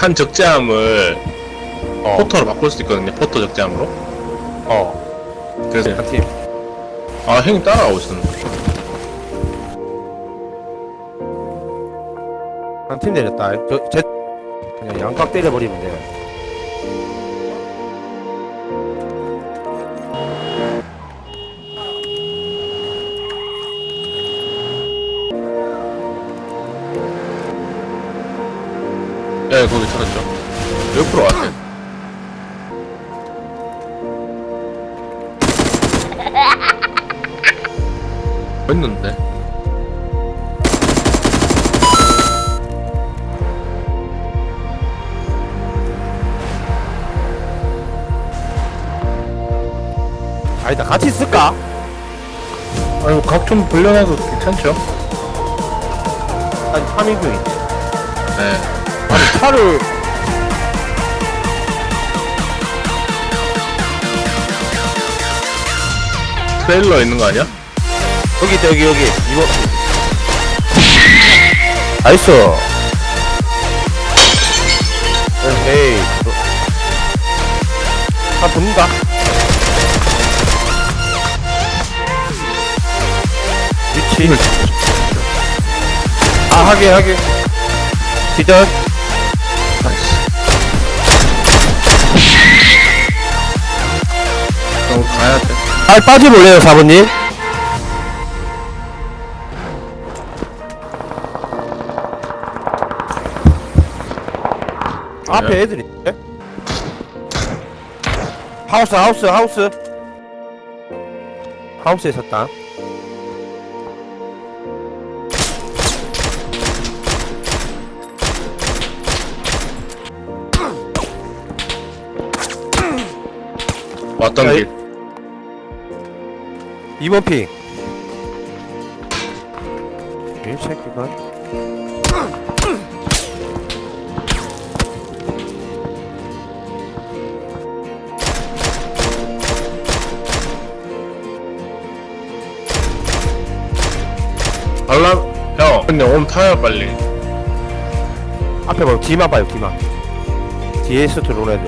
칸 적재함을 어. 포터로 바꿀 수 있거든요. 포터 적재함으로. 어. 그래서 한 팀. 아 형님 따라오고 있었는데. 한 팀 내렸다. 저, 제, 그냥 양각 때려버리면 돼. 네 거기 들었죠. 옆으로 왔어요. 했는데. 아니다, 같이 있을까? 아이고 각좀 벌려놔도 괜찮죠? 아니, 3인용인데. 네. 차를. 트레일러 있는 거 아니야? 여기 있다, 여기, 여기. 이거. 나이스. 에이. 아, 붙는다. 위치. 아, 하게, 하게. 기절. 돼. 알 빠져볼래요, 사부님? 앞에 애들이 있네? 하우스, 하우스, 하우스. 하우스에 있었다. 왔던 야, 길. 2번 핑. 이 새끼가. 발라 형. 근데 옴 타요 빨리. 앞에 봐요. 뒤만 봐요, 뒤만. 뒤에 있어 들어오는 애들.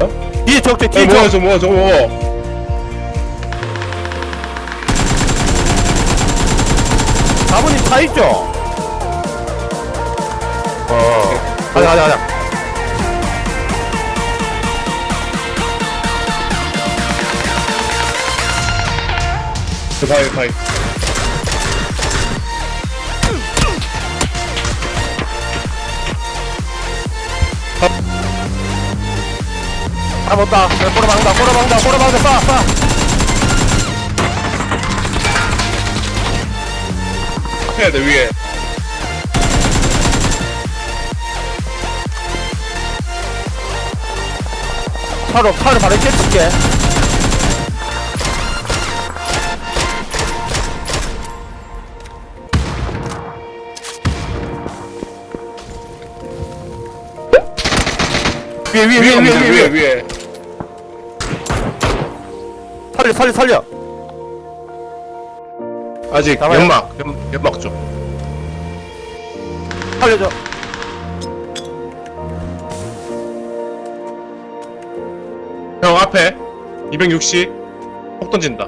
어? 뒤에 적대, 뒤에 에 뭐야 적. 저 뭐야 저거 뭐. 사 차 있죠? 어. 가자, 가자, 가자. 저 바위 바위. 아, 못다. 꼬라 박는다, 꼬라 박는다, 꼬라 박는다, 쏴, 쏴. 해야 돼 위에. 차로, 차를 바로 깨칠게. 위에, 위에, 위에, 위에, 위에, 위에. 위에. 살려, 살려, 살려. 아직 나와요? 연막 연, 연막 좀. 살려줘. 형 앞에 260. 폭 던진다.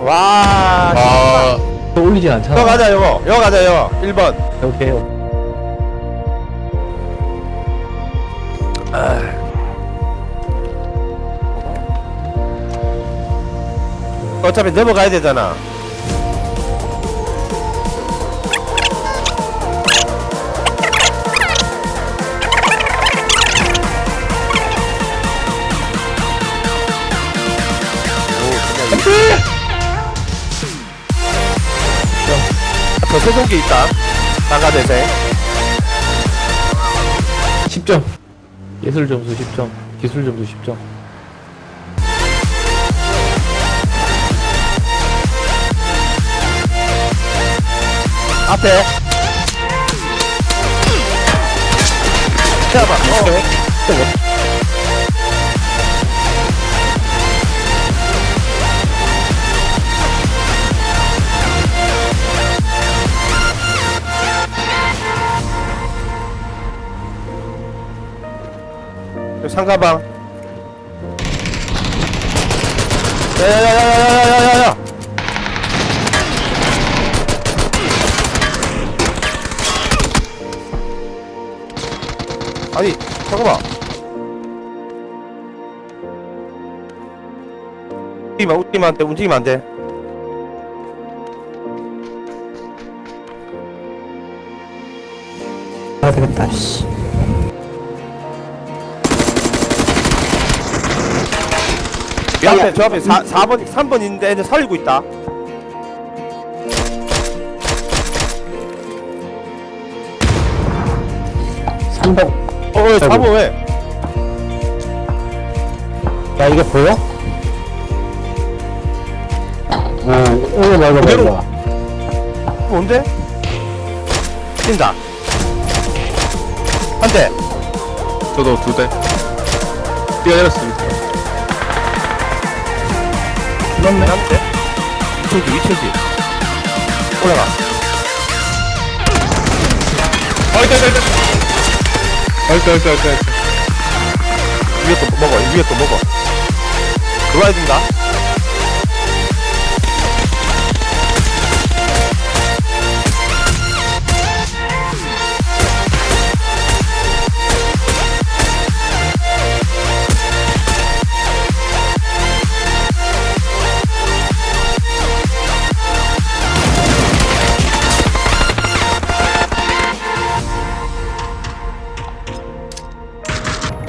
와, 아 또 올리진 않잖아. 가자, 이거. 이거 가자, 이거. 1번. 오케이. 어차피 넘어가야 되잖아. 저 세종기 있다. 나가대생. 10점. 예술 점수 10점. 기술 점수 10점. 앞에. 잡아 어. 상가방. 야야야야야야야야야. 아니 잠깐만. 움직이면 움직이면 안돼 움직이면 안돼. 아 되겠다 씨. 이 앞에 저 앞에 4, 4번 3번 있는데 애들 살리고 있다. 삼덕 어, 왜 4번 왜? 야 이게 보여? 어 이거 말고 그대로. 말고 뭔데? 뛴다 한 대 저도 두 대. 뛰어내렸습니다. 그렇네 한 대 이쪽이 이쪽이 올라가 아, 있다, 있다, 있다. 알았어 알았어 알았어 위에 또 먹어 위에 또 먹어. 그거 해준다?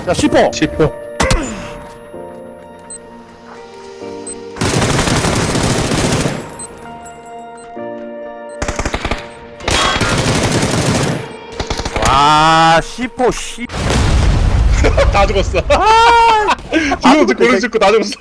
야 10호 10호. 와 10호 씨 다 죽었어. 아, 지금 고른 죽고 다 죽었어.